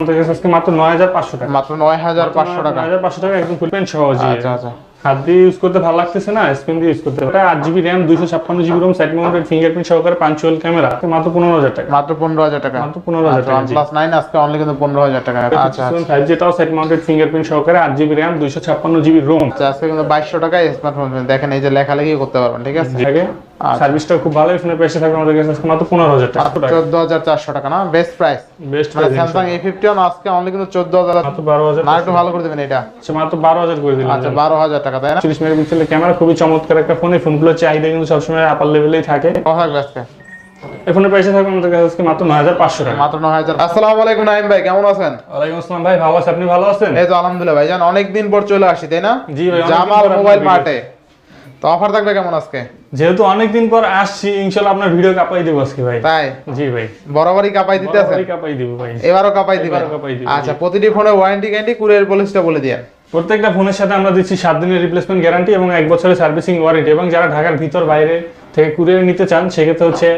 আমাদের কাছে আজকে মাত্র নয় হাজার পাঁচশো টাকা। মাত্র নয় হাজার পাঁচশো টাকা। নয় হাজার পাঁচশো টাকা একদম ফুল পেন্ট সহ জি আচ্ছা আচ্ছা। হাত দিয়ে ইউজ করতে ভালো লাগতেছে না স্ক্রিন দিয়ে ইউজ করতে ওটা আট জিবি র্যাম দুইশো ছাপ্পান্ন GB ROM side mounted fingerprint সহকারে পাঞ্চুয়াল ক্যামেরা মাত্র পনেরো হাজার টাকা। মাত্র পনেরো হাজার টাকা। মাত্র পনেরো হাজার টাকা জি। প্লাস নাইন আজকে অনলি কিন্তু পনেরো হাজার টাকা। আচ্ছা আচ্ছা। ফাইভ জিটাও সাইড মাউন্টেড ফিঙ্গারপ্রিন্ট সহকারে আট জিবি র্যাম দুইশো ছাপ্পান্ন জিবি রোম আচ্ছা, আজকে কিন্তু বাইশশো টাকায় স্মার্টফোন দেখেন এই যে লেখালেখি করতে পারবেন ঠিক আছে? সার্ভিসটা খুব ভালো প্রাইসে থাকবে আমাদের কাছে মাত্র পনেরো হাজার টাকা। চোদ্দ হাজার চারশো টাকা না? বেস্ট প্রাইস বেস্ট মানে ওয়ান আজকে অনলি কিন্তু চোদ্দ হাজার। মাত্র বারো হাজার না একটু ভালো করে দেবেন এটা। আচ্ছা মাত্র করে দিলাম। আচ্ছা বারো হাজার টাকা তাই না? মেগাপিক্সেলের ক্যামেরা খুবই চমৎকার একটা ফোন এই ফোনগুলোর চাহিদা কিন্তু সবসময় আপার লেভেলেই থাকে। কথা আজকে? এই প্রাইসে থাকবে আমাদের কাছে আজকে মাত্র নয় হাজার পাঁচশো টাকা। মাত্র নয় হাজার। আসসালামু আলাইকুম নাইম ভাই কেমন আছেন? ওয়ালাইকুম আসসালাম ভাই ভালো আছে। আপনি ভালো আছেন? এই তো আলহামদুলিল্লাহ ভাই জান অনেকদিন পর চলে আসি তাই না? জি ভাই, জামাল মোবাইল। মার্টে। তো অফার থাকবে কেমন আজকে? যেহেতু অনেকদিন পর আসছি ইনশাল্লাহ আপনার ভিডিও কাপাই দেবো আজকে ভাই। তাই? জি ভাই। বরাবরই কাপাই দিতে আছে বরাবরই কাপাই দেবো ভাই। এবারও কাপাই দিবেন? আচ্ছা প্রতিটি ফোনে ওয়ারেন্টি গ্যারান্টি কুরিয়ার পলিসিটা বলে দিয়ে। প্রত্যেকটা ফোনের সাথে আমরা দিচ্ছি সাত দিনের রিপ্লেসমেন্ট গ্যারান্টি এবং এক বছরের সার্ভিসিং ওয়ারেন্টি এবং যারা ঢাকার ভিতর বাইরে থেকে কুরিয়ার নিতে চান সেক্ষেত্রে হচ্ছে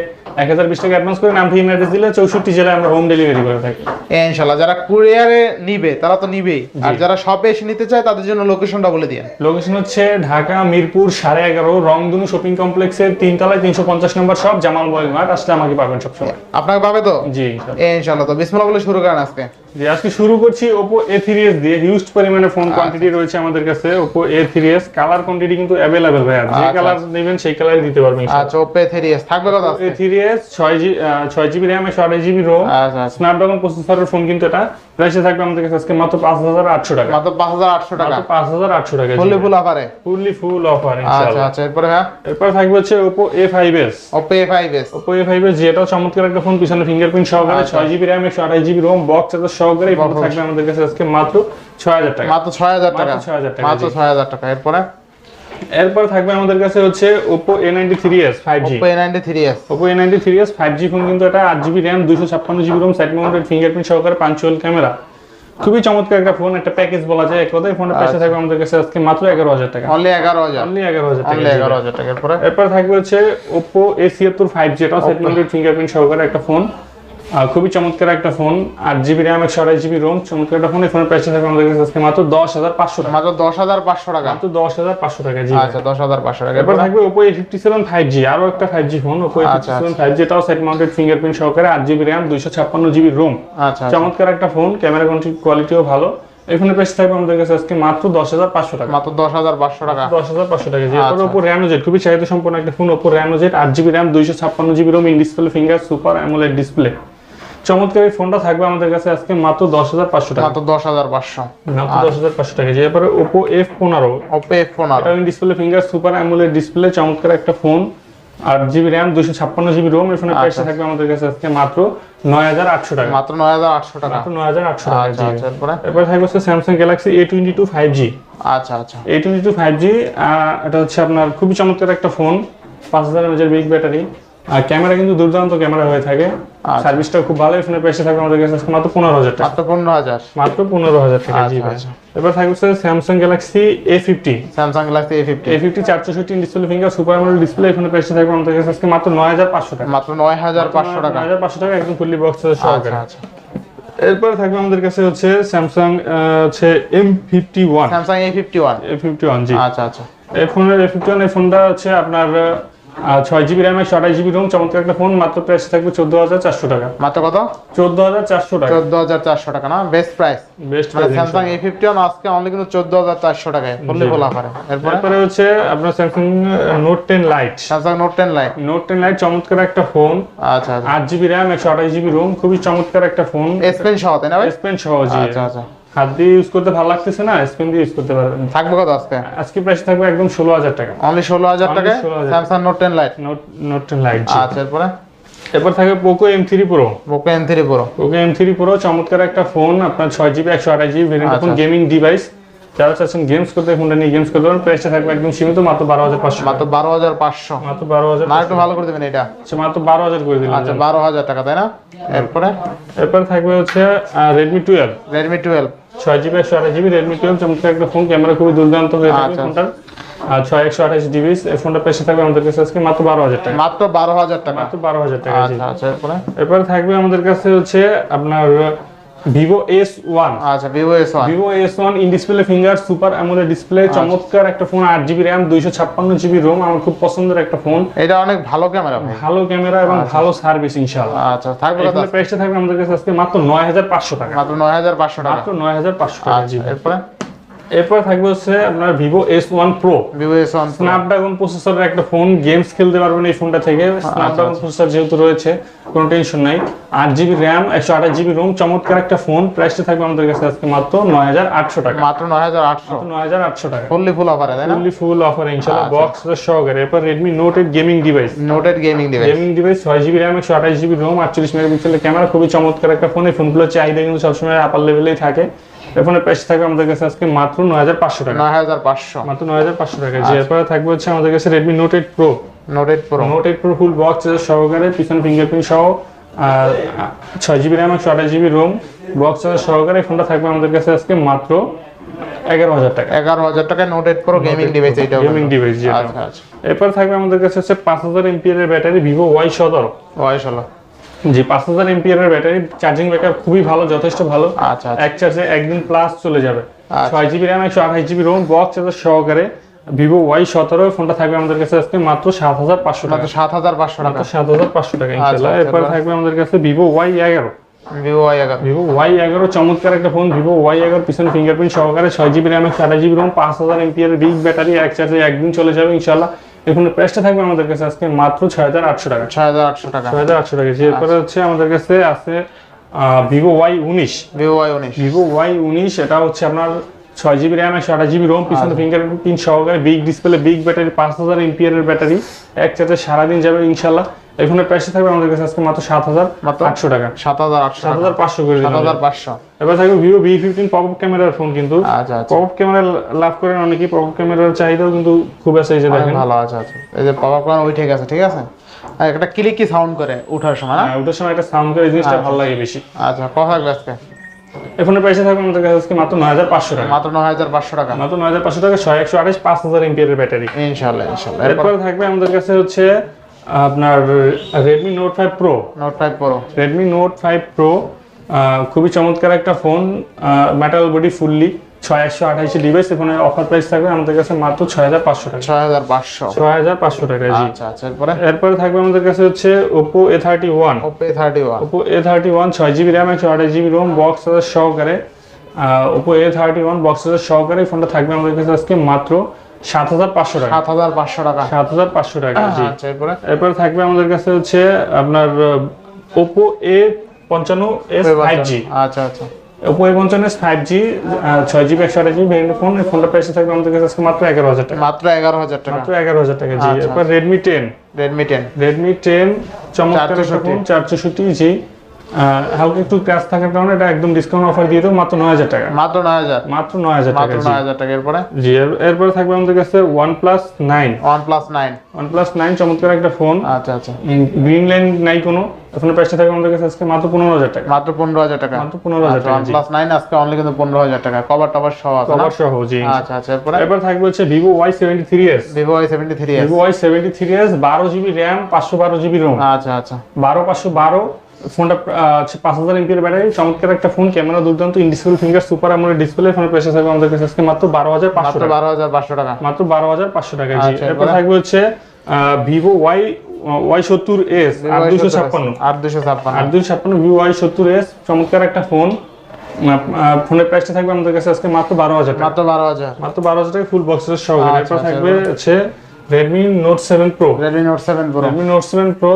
এক হাজার বিশ টাকা অ্যাডভান্স করে নাম ঠিক অ্যাড্রেস দিলে চৌষট্টি জেলায় আমরা হোম ডেলিভারি করে থাকি। ইনশাআল্লাহ যারা কুরিয়ারে নিবে তারা তো নিবেই। আর যারা শপে এসে নিতে চায় তাদের জন্য লোকেশনটা বলে দিয়ে লোকেশন হচ্ছে ঢাকা মিরপুর সাড়ে এগারো রংধনু শপিং কমপ্লেক্সের তিনতলায় তিনশো পঞ্চাশ number shop Jamal mobile mart আসলে আমাকে পাবেন সবসময়। আপনাকে পাবে তো? জি ইনশাল্লাহ। তো বিসমিল্লাহ বলে শুরু করেন আজকে। জি আজকে শুরু করছি ওপো এ থ্রি এস দিয়ে হিউজ পরিমাণে ফোন কোয়ান্টিটি রয়েছে আমাদের কাছে Oppo A three S colour quantity কিন্তু অ্যাভেলেবেল ভাই যে আচ্ছা, কালার নেবেন সেই কালার দিতে পারবেন আচ্ছা ওপে থাকবে কত ছয় জি ছয় জিবি র্যাম একশো আঠাশ জিবি রোম আচ্ছা আচ্ছা। স্ন্যাপড্রাগন প্রসেসরের ফোন কিন্তু এটা। প্রাইসে থাকবে আমাদের কাছে আজকে মাত্র পাঁচ হাজার আটশো টাকা। মাত্র পাঁচ হাজার আটশো টাকা। পাঁচ হাজার আটশো টাকা ফুললি ফুল অফারে ফুললি ফুল অফার আচ্ছা আচ্ছা এরপরে হ্যাঁ এরপর থাকবে হচ্ছে Oppo A five S Oppo A five S Oppo A five S যেটাও চমৎকার একটা ফোন পিছনে ফিঙ্গারপ্রিন্ট সহকারে। ছয় জিবি র্যাম একশো আঠাশ জিবি রোম বক্স চার্জার সহকারে এই ফোন থাকবে আমাদের কাছে আজকে মাত্র ছয় হাজার টাকা। মাত্র ছয় হাজার টাকা। মাত্র 6,000 টাকা, মাত্র ছয় হাজার টাকা। এরপরে? এরপর থাকবে আমাদের কাছে হচ্ছে S Oppo A ninety three S five G phone কিন্তু এটা আট জিবি র্যাম দুশো ছাপ্পান্ন GB ROM side mounted fingerprint সহকারে পাঞ্চুয়াল ক্যামেরা খুবই চমৎকার একটা ফোন একটা প্যাকেজ বলা যায়। এক কথায় ফোনের আচ্ছা। থাকবে আমাদের কাছে আজকে মাত্র এগারো হাজার টাকা। অনলি এগারো হাজার। অনলি এগারো হাজার টাকা। অনলি জি। এগারো হাজার টাকা এরপরে এরপর থাকবে হচ্ছে ওপো এ ছিয়াত্তর ফাইভ জি এটাও সাইড মাউন্টেড ফিঙ্গারপ্রিন্ট সহকারে একটা ফোন খুবই চমৎকার একটা ফোন আট জিবি র্যাম একশো আড়াই জিবি রোম চমৎকার একটা ফোন এই ফোনের প্রাইস থাকবে আমাদের কাছে আজকে মাত্র দশ হাজার পাঁচশো টাকা। মাত্র দশ হাজার পাঁচশো টাকা। মাত্র দশ হাজার পাঁচশো টাকা জি। আচ্ছা দশ হাজার পাঁচশো টাকা। এরপর থাকবে Oppo A fifty seven five G আরও একটা five G phone Oppo A fifty seven five G এটাও সাইড মাউন্টেড ফিঙ্গারপ্রিন্ট সহকারে আট জিবি র্যাম দুইশো ছাপ্পান্ন জিবি রোম আচ্ছা আচ্ছা। চমৎকার একটা ফোন ক্যামেরা কোয়ালিটিও ভালো। ফোনের প্রাইস থাকবে আমাদের কাছে আজকে মাত্র দশ হাজার পাঁচশো টাকা। মাত্র দশ হাজার পাঁচশো টাকা। দশ হাজার পাঁচশো টাকা জি। এরপর আচ্ছা। ওপো র্যানো জেড খুবই চাহিদা সম্পন্ন একটা ফোন ওপো র্যানো জেড আট জিবি র্যাম দুইশো ছাপ্পান্ন GB ROM in display finger super AMOLED display চমৎকার এই ফোনটা থাকবে আমাদের কাছে আজকে মাত্র দশ হাজার পাঁচশো টাকা। মাত্র দশ হাজার পাঁচশো। মাত্র দশ হাজার পাঁচশো টাকা। এরপরে ওপো এফ পনেরো ওপো এফ ফোন আর display finger super AMOLED display চমৎকার একটা ফোন আট জিবি র্যাম দুশো ছাপ্পান্ন জিবি রোম এই ফোনের প্রাইসটা আচ্ছা। থাকবে আমাদের কাছে আজকে মাত্র নয় হাজার আটশো টাকা। মাত্র নয় হাজার আটশো টাকা। মাত্র নয় হাজার আটশো টাকা আচ্ছা আচ্ছা এরপরে? এরপরে থাকবে হচ্ছে Samsung Galaxy A twenty two five G আচ্ছা আচ্ছা। A twenty two five G এটা হচ্ছে আপনার খুবই চমৎকার একটা ফোন পাঁচ হাজার এমএজের বিগ ব্যাটারি আর ক্যামেরা কিন্তু দুর্দান্ত ক্যামেরা হয়ে থাকে। আচ্ছা। সার্ভিসটা খুব ভালো ফোনের প্রাইসে থাকবে আমাদের কাছে। মাত্র পনেরো হাজার টাকা। মাত্র পনেরো হাজার। মাত্র পনেরো হাজার টাকা জি আচ্ছা, ভাই। আচ্ছা। এবার থাকবে হচ্ছে Samsung Galaxy A fifty Samsung Galaxy A fifty A fifty চারশো ষাটটি display finger super AMOLED display এখানে প্রাইসটা থাকবে আমাদের কাছে আজকে মাত্র নয় হাজার পাঁচশো টাকা। মাত্র নয় হাজার পাঁচশো টাকা। নয় হাজার পাঁচশো টাকা একদম ফুললি বক্স সহকারে। আচ্ছা এরপরে থাকবে আমাদের কাছে হচ্ছে স্যামসাং হচ্ছে M fifty one Samsung A fifty one A fifty one জি। আচ্ছা আচ্ছা। এই ফোনের এ ফিফটি ওয়ান এই ফোনটা হচ্ছে আপনার ছয় জিবি র্যাম একশো আঠাশ জিবি রোম চমৎকার একটা ফোন মাত্র প্রাইস থাকবে চোদ্দ হাজার চারশো টাকা। মাত্র কত? চোদ্দ হাজার চারশো টাকা। চোদ্দ হাজার চারশো টাকা না? বেস্ট প্রাইস বেস্ট মানে স্যামসাং এ ফিফটি ওয়ান আজকে অনলি কিন্তু চোদ্দ হাজার চারশো টাকায়। ফুললি ফুল অফারে এরপরে? হচ্ছে আপনার Samsung Note ten Lite Samsung Note ten Lite Note ten Lite চমৎকার একটা ফোন আচ্ছা আচ্ছা। আট জিবি র্যাম একশো আঠাশ জিবি রোম খুবই চমৎকার একটা ফোন স্পেন সহ তাই না স্পেন সহ জি। আচ্ছা আচ্ছা। হাত দিয়ে ইউজ করতে ভালো লাগতেছে না স্পেন দিয়ে ইউজ করতে পারবেন থাকবে কত আজকে? আজকে প্রাইস থাকবে একদম ষোলো হাজার টাকা। অনলি ষোলো হাজার 16,000 Samsung Note ten Lite Note Note ten Lite আচ্ছা এরপরে? এরপর থাকবে Poco M three Pro Poco M three Pro Poco M three Pro চমৎকার একটা ফোন আপনার ছয় জিবি একশো আঠাশ GB variant. Phone gaming device যারা চাচ্ছেন গেমস করতে ফোনটা নিয়ে গেমস করতে পারেন প্রাইসটা থাকবে একদম সীমিত মাত্র বারো হাজার পাঁচশো মাত্র বারো হাজার পাঁচশো। মাত্র বারো হাজার না একটু ভালো করে দেবেন এটা আচ্ছা মাত্র বারো হাজার করে দিলাম আচ্ছা বারো হাজার টাকা তাই না? এরপরে? এরপর থাকবে হচ্ছে রেডমি টুয়েলভ রেডমি টুয়েলভ ছয় জিবি একশো আঠাশ জিবি রেডমি টুয়েলভ চমৎকার একটা ফোন ক্যামেরা খুবই দুর্দান্ত হয়ে থাকে আচ্ছা। ফোনটার আর ছয় একশো আঠাশ জিবি এই ফোনটা পেশে থাকবে আমাদের কাছে আজকে মাত্র বারো হাজার টাকা। মাত্র বারো হাজার টাকা। মাত্র বারো হাজার টাকা আচ্ছা আচ্ছা এরপরে থাকবে আমাদের কাছে হচ্ছে আপনার ভিভো এস ওয়ান আচ্ছা Vivo S one Vivo S one in display finger super AMOLED display চমৎকার একটা ফোন আট জিবি র্যাম দুইশো ছাপ্পান্ন জিবি রোম আমার খুব পছন্দের একটা ফোন এটা অনেক ভালো ক্যামেরা ভালো ক্যামেরা এবং ভালো সার্ভিস ইনশাআল্লাহ। আচ্ছা থাকবে এখানে প্রাইসটা থাকবে আমাদের কাছে আজকে মাত্র নয় হাজার পাঁচশো টাকা। মাত্র নয় হাজার পাঁচশো টাকা। মাত্র নয় হাজার পাঁচশো টাকা জি আচ্ছা এরপরে? এরপর থাকবে হচ্ছে আপনার Vivo S one Pro Vivo S one Snapdragon প্রসেসরের একটা ফোন গেমস খেলতে পারবেন এই ফোনটা থেকে। আচ্ছা, স্ন্যাপড্রাগন প্রসেসর যেহেতু রয়েছে কোনো টেনশন নাই। আট জিবি র্যাম একশো আঠাশ জিবি রোম চমৎকার একটা ফোন প্রাইসটা থাকবে আমাদের কাছে আজকে মাত্র নয় হাজার আটশো টাকা। মাত্র নয় হাজার আটশো। নয় হাজার আটশো টাকা। ফুললি ফুল অফারে তাই না? ফুললি ফুল অফার ইনশাআল্লাহ আচ্ছা। বক্স সহকারে। এরপর Redmi Note eight gaming device Note eight gaming device gaming device ছয় জিবি র্যাম একশো আঠাশ জিবি রোম আটচল্লিশ মেগাপিক্সেলের ক্যামেরা খুবই চমৎকার একটা ফোন এই ফোনগুলোর চাহিদা কিন্তু সবসময় আপার লেভেলেই থাকে। এই ফোনের প্রাইস থাকবে আমাদের কাছে আজকে মাত্র নয় হাজার পাঁচশো টাকা। নয় হাজার পাঁচশো। মাত্র নয় হাজার পাঁচশো টাকা। জি এরপরে থাকবে হচ্ছে আমাদের কাছে Redmi Note eight Pro Note eight Pro Note eight Pro full box সহকারে পিছন ফিঙ্গারপ্রিন্ট সহ আর ছয় জিবি র্যাম একশো আঠাশ জিবি রোম বক্স সহকারে ফোনটা থাকবে আমাদের কাছে আজকে মাত্র এগারো হাজার টাকা। এগারো হাজার টাকায় Note eight Pro gaming device এইটা গেমিং ডিভাইস আচ্ছা আচ্ছা। এরপর থাকবে আমাদের কাছে হচ্ছে পাঁচ হাজার এমপিএর ব্যাটারি ভিভো ওয়াই সতেরো বয়স হলো জি পাঁচ হাজার এমপিএর ব্যাটারি চার্জিং ব্যাকআপ খুবই ভালো যথেষ্ট ভালো। আচ্ছা আচ্ছা। এক চার্জে একদিন প্লাস চলে যাবে। আচ্ছা। ছয় জিবি র্যাম একশো আঠাশ জিবি রোম বক্স সহকারে ভিভো ওয়াই সতেরো ফোনটা থাকবে আমাদের কাছে আজকে মাত্র সাত হাজার পাঁচশো টাকা। সাত হাজার পাঁচশো টাকা। সাত হাজার পাঁচশো টাকা ইনশাল্লাহ। আচ্ছা, এরপর এরপর? থাকবে আমাদের কাছে ভিভো ওয়াই এগারো। ভিভো ওয়াই এগারো। ভিভো ওয়াই এগারো চমৎকার একটা ফোন ভিভো ওয়াই এগারো পিছনে ফিঙ্গারপ্রিন্ট সহকারে ছয় জিবি র্যাম একশো আঠাশ জিবি রোম পাঁচ হাজার এমপিএর বিগ ব্যাটারি এক চার্জে একদিন চলে যাবে ইনশাল্লাহ। এই ফোনের প্রাইসটা থাকবে আমাদের কাছে আজকে মাত্র ছয় হাজার আটশো টাকা। ছয় হাজার আটশো টাকা। ছয় হাজার আটশো টাকা। জি, এরপরে হচ্ছে আমাদের কাছে আছে ভিভো ওয়াই উনিশ। ভিভো ওয়াই উনিশ। ভিভো ওয়াই উনিশ এটা হচ্ছে আপনার ছয় জিবি র্যাম একশো আঠাশ জিবি রোম পিছনে ফিঙ্গারপ্রিন্ট ফিঙ্গার সহকারে বিগ ডিসপ্লে বিগ ব্যাটারি পাঁচ হাজার এর ব্যাটারি এক চার্জে সারাদিন যাবে ইনশাল্লাহ। এই ফোনের প্রাইসে থাকবে আমাদের কাছে আজকে মাত্র সাত হাজার আটশো টাকা। সাত হাজার আটশো সাত হাজার পাঁচশো করে সাত হাজার পাঁচশো। এবার থাকবে ভিভো ফিফটিন পপ ক্যামেরার ফোন কিন্তু। আচ্ছা আচ্ছা। পপ ক্যামেরা লাভ করেন অনেকেই পপ ক্যামেরার চাহিদাও কিন্তু খুব আছে এই যে দেখেন। ভালো আছে আছে এই যে পাওয়ার প্ল্যান ওই ঠিক আছে ঠিক আছে? আর একটা ক্লিক কি সাউন্ড করে ওঠার সময় হ্যাঁ, ওটার সময় একটা সাউন্ড করে এই জিনিসটা ভালো লাগে বেশি। আচ্ছা কথা আজকে? এই ফোনের প্রাইসে থাকবে আমাদের কাছে আজকে মাত্র নয় হাজার পাঁচশো টাকা। মাত্র নয় হাজার পাঁচশো টাকা। মাত্র নয় হাজার পাঁচশো টাকা ছয় একশো আঠাশ পাঁচ হাজার এমপিয়ার ব্যাটারি। ইনশাল্লাহ ইনশাল্লাহ। এরপরে? থাকবে আমাদের কাছে হচ্ছে আপনার Redmi Note five Pro Note five Pro Redmi Note five Pro খুবই চমৎকার একটা ফোন মেটাল বডি ফুললি ছয় একশো আঠাইশি ডিভাইস ফোনের অফার প্রাইস থাকবে। আমাদের কাছে মাত্র ছয় হাজার পাঁচশো টাকা। ছয় হাজার পাঁচশো। ছয় হাজার পাঁচশো টাকা জি। আচ্ছা আচ্ছা এরপরে? এরপরে থাকবে আমাদের কাছে হচ্ছে Oppo A thirty one Oppo thirty one Oppo A thirty one ছয় জিবি র্যাম একশো আঠাশ জিবি রোম বক্স সহকারে। Oppo A thirty one box সহকারে ফোনটা থাকবে আমাদের কাছে আজকে মাত্র সাত হাজার পাঁচশো টাকা। সাত হাজার পাঁচশো টাকা। সাত হাজার পাঁচশো টাকা জি। আচ্ছা এরপরে? এরপর থাকবে আমাদের কাছে হচ্ছে আপনার ওপো এ পঞ্চান্ন এস ফাইভ জি আচ্ছা আচ্ছা। ওপো এ পঞ্চান্ন এস ফাইভ জি ছয় জিবি একশো আঠাশ জিবি ফোন এই ফোনটা প্রাইসে থাকবে আমাদের কাছে মাত্র এগারো হাজার টাকা। মাত্র এগারো হাজার টাকা। মাত্র এগারো হাজার টাকা জি। আচ্ছা, এরপর Redmi ten Redmi ten Redmi ten চমৎকার একটা 464 ফোন চার জি হালকা একটু ক্র্যাশ থাকার কারণে এটা একদম ডিসকাউন্ট অফার দিয়ে দেবো মাত্র নয় হাজার টাকা। মাত্র নয় হাজার? মাত্র নয় হাজার টাকা মাত্র নয় হাজার টাকা এরপরে? জি এরপরে থাকবে আমাদের কাছে OnePlus nine OnePlus nine OnePlus nine চমৎকার একটা ফোন আচ্ছা আচ্ছা। গ্রিন লাইন নাই কোনো। ফোনের প্রাইসটা থাকবে আমাদের কাছে আজকে মাত্র পনেরো হাজার টাকা। মাত্র পনেরো হাজার টাকা। মাত্র পনেরো হাজার টাকা ওয়ান প্লাস নাইন আজকে অনলি কিন্তু পনেরো হাজার টাকা। কভার টভার সহ আছে কভার সহ জি আচ্ছা আচ্ছা এরপরে? এরপর থাকবে হচ্ছে Vivo Y seventy three S Vivo Y seventy three S Vivo Y seventy three S বারো জিবি র্যাম পাঁচশো বারো জিবি রোম আচ্ছা আচ্ছা। বারো পাঁচশো বারো ফোনটা পাঁচ হাজার এমপির ব্যাটারি। চমৎকার একটা ফোন ক্যামেরা দুর্দান্ত ইনডিসপ্লে ফিঙ্গার সুপার আমলের ডিসপ্লে ফোনের প্রাইস থাকবে আমাদের কাছে আজকে মাত্র বারো হাজার পাঁচশো টাকা। বারো হাজার পাঁচশো টাকা। মাত্র বারো হাজার পাঁচশো টাকা জি। আচ্ছা, এরপর থাকবে হচ্ছে ভিভো ওয়াই ওয়াই সত্তর এস আট দুশো ছাপ্পান্ন। আট দুশো ছাপ্পান্ন। আট দুশো ছাপ্পান্ন ভিভো ওয়াই সত্তর এস চমৎকার একটা ফোন। ফোনের প্রাইসটা থাকবে আমাদের কাছে আজকে মাত্র বারো হাজার মাত্র বারো হাজার। মাত্র বারো হাজার টাকা ফুল বক্সের আচ্ছা, থাকবে হচ্ছে Note seven Pro Redmi Note seven Pro Redmi Note seven Pro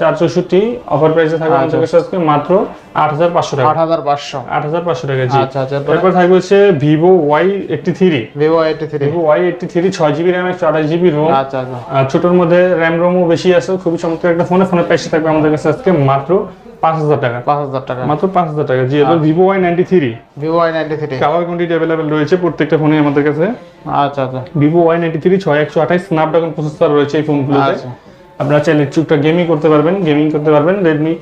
চার চৌষট্টি অফার প্রাইসে থাকবে আমাদের কাছে আজকে মাত্র আট হাজার পাঁচশো টাকা। আট হাজার পাঁচশো। আট হাজার পাঁচশো টাকা জি। আচ্ছা আচ্ছা এরপর? থাকবে হচ্ছে ওয়াই এইটটি থ্রি ছয় জিবি র্যাম একশো আঠাশ জিবি রোম আচ্ছা আচ্ছা। ছোটোর মধ্যে র্যাম রোমও বেশি আছে খুবই চমৎকার একটা ফোনে ফোনের প্রাইসে থাকবে আমাদের কাছে আজকে মাত্র পাঁচ হাজার টাকা। পাঁচ হাজার টাকা। মাত্র পাঁচ হাজার টাকা। জি এবার Vivo Y ninety three Vivo Y ninety three colour quantity available রয়েছে প্রত্যেকটা ফোনে আমাদের কাছে। আচ্ছা আচ্ছা। ভিভো ওয়াই নাইনটি থ্রি ছয় একশো আঠাশ স্ন্যাপড্রাগন প্রসেসর রয়েছে এই ফোনগুলোতে আচ্ছা। আপনারা চাইলে টুকটা গেমিং করতে পারবেন। গেমিং করতে পারবেন। রেডমি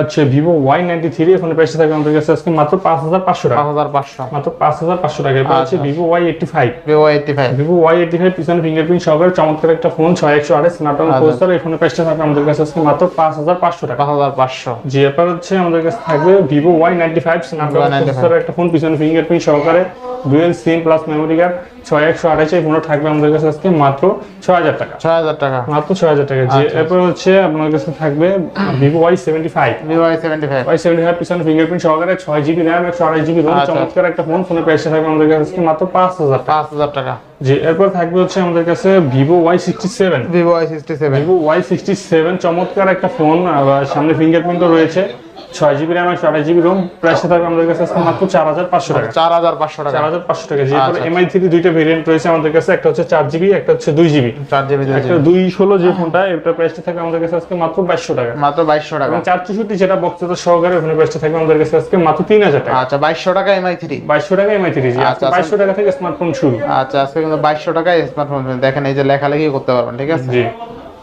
হচ্ছে ভিভো ওয়াই নাইনটি থ্রি ফোনের প্রাইসটা থাকবে আমাদের কাছে আজকে মাত্র পাঁচ হাজার পাঁচশো টাকা। পাঁচ হাজার পাঁচশো। মাত্র পাঁচ হাজার পাঁচশো টাকা। এরপর আচ্ছা। Vivo Y eighty five Vivo eighty five Vivo Y eighty five পিছনে ফিঙ্গারপ্রিন্ট সহকারে চমৎকার একটা ফোন ছয় একশো আঠাশ স্ন্যাপড্রাগন আচ্ছা। প্রসেসর এই ফোনের প্রাইসটা থাকবে আমাদের কাছে আজকে মাত্র পাঁচ হাজার পাঁচশো টাকা। পাঁচ হাজার পাঁচশো। জি এরপর হচ্ছে আমাদের কাছে থাকবে Vivo Y ninety five Snapdragon Y95 প্রসেসরের একটা ফোন পিছনে ফিঙ্গারপ্রিন্ট সহকারে। Dual SIM plus memory card ছয় একশো আঠাশ ফোনটা থাকবে আমাদের কাছে আজকে মাত্র ছয় হাজার টাকা। ছয় হাজার টাকা। মাত্র ছয় হাজার টাকা। জি আচ্ছা, এরপর হচ্ছে আপনার কাছে থাকবে Vivo Y seventy five Vivo seventy five Y seventy five পিছনে ফিঙ্গারপ্রিন্ট সহকারে ছয় জিবি র্যাম একশো জিবি রোম আচ্ছা। চমৎকার একটা ফোন ফোনের প্রাইসটা থাকবে আমাদের কাছে আজকে মাত্র পাঁচ হাজার টাকা। পাঁচ হাজার টাকা। জি এরপর থাকবে হচ্ছে আমাদের কাছে Vivo Y sixty seven Vivo Y sixty seven Vivo Y sixty seven চমৎকার একটা ফোন সামনে ফিঙ্গারপ্রিন্টও রয়েছে। ছয় জিবি র্যাম একশো জিবি রোম প্রাইসটা থাকবে আমাদের কাছে মাত্র চার হাজার পাঁচশো টাকা। চার হাজার পাঁচশো টাকা। চার হাজার পাঁচশো টাকা আচ্ছা। এমআই থ্রি দুইটা ভেরিয়েন্ট রয়েছে আমাদের কাছে একটা হচ্ছে চার জিবি একটা হচ্ছে দুই জিবি চার জিবি একটা দুই ষোলো যে ফোনটা প্রাইসটা থাকবে আমাদের কাছে আজকে মাত্র বাইশশো টাকা। মাত্র বাইশশো টাকা। এবং চার চৌষট্টি যেটা বক্তৃতা সহকারে ওখানে প্রাইসটা থাকবে আমাদের কাছে আজকে মাত্র তিন হাজার টাকা। আচ্ছা বাইশশো টাকা এমআই থ্রি বাইশশো টাকা এমআই থ্রি জি। আচ্ছা, বাইশশো টাকা থেকে স্মার্টফোন শুরু। আচ্ছা আজকে কিন্তু বাইশশো টাকায় স্মার্টফোন দেখেন এই যে লেখালেখি করতে পারবেন ঠিক আছে? জি।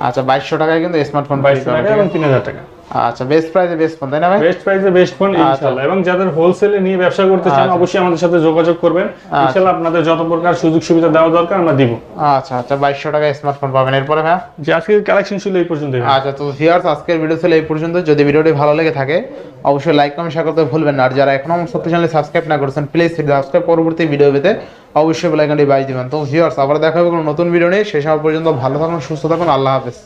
আচ্ছা বাইশশো টাকায় কিন্তু স্মার্টফোন বাইশশো টাকা এবং তিন হাজার টাকা। আচ্ছা বেস্ট প্রাইসে বেস্ট ফোন তাই না ভাই? বেস্ট প্রাইসে বেস্ট ফোন ইনশাআল্লাহ। এবং যাদের হোলসেলে নিয়ে ব্যবসা করতে চান আচ্ছা। অবশ্যই আমাদের সাথে যোগাযোগ করবেন। ইনশাআল্লাহ আপনাদের যত প্রকার সুযোগ সুবিধা দেওয়া দরকার আমরা দিব। আচ্ছা আচ্ছা বাইশশো টাকায় স্মার্টফোন পাবেন। এরপরে ভাই যে আজকে কালেকশন ছিল এই পর্যন্ত আচ্ছা তো ভিউয়ার্স আজকের ভিডিও ছিল এই পর্যন্ত যদি ভিডিওটি ভালো লেগে থাকে অবশ্যই লাইক কমেন্ট শেয়ার করতে ভুলবেন না। আর যারা এখনও আমার সত্যি চ্যানেলে সাবস্ক্রাইব না করেছেন প্লিজ সাবস্ক্রাইব পরবর্তী ভিডিও পেতে অবশ্যই বেল আইকনটি বাজিয়ে দিবেন। তো ভিউয়ার্স আবার দেখা হবে কোনো নতুন ভিডিও নিয়ে। সেই সময় পর্যন্ত ভালো থাকুন সুস্থ থাকুন। আল্লাহ হাফেজ।